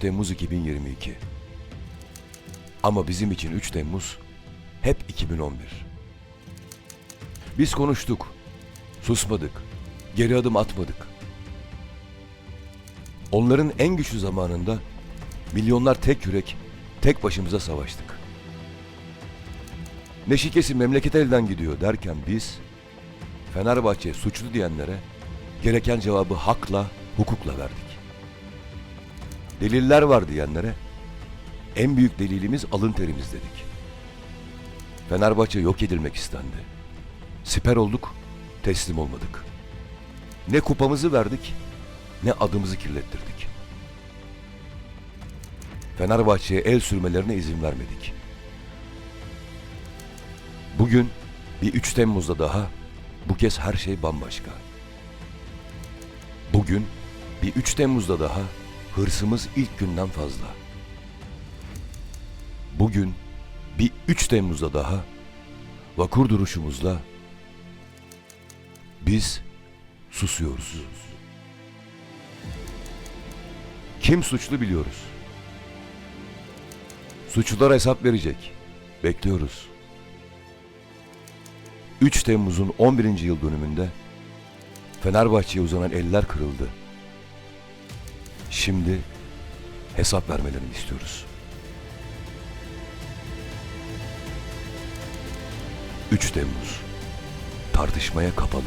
Temmuz 2022. Ama bizim için 3 Temmuz hep 2011. Biz konuştuk, susmadık, geri adım atmadık. Onların en güçlü zamanında milyonlar tek yürek, tek başımıza savaştık. Ne şikesi memleket elden gidiyor derken biz Fenerbahçe suçlu diyenlere gereken cevabı hakla, hukukla verdik. Deliller var diyenlere en büyük delilimiz alın terimiz dedik. Fenerbahçe yok edilmek istendi. Siper olduk, teslim olmadık. Ne kupamızı verdik, ne adımızı kirlettirdik. Fenerbahçe'ye el sürmelerine izin vermedik. Bugün bir 3 Temmuz'da daha bu kez her şey bambaşka. Bugün bir 3 Temmuz'da daha hırsımız ilk günden fazla. Bugün bir 3 Temmuz'da daha vakur duruşumuzla biz susuyoruz. Kim suçlu biliyoruz. Suçlular hesap verecek. Bekliyoruz. 3 Temmuz'un 11. yıl dönümünde Fenerbahçe'ye uzanan eller kırıldı. Şimdi hesap vermelerini istiyoruz. 3 Temmuz tartışmaya kapalı.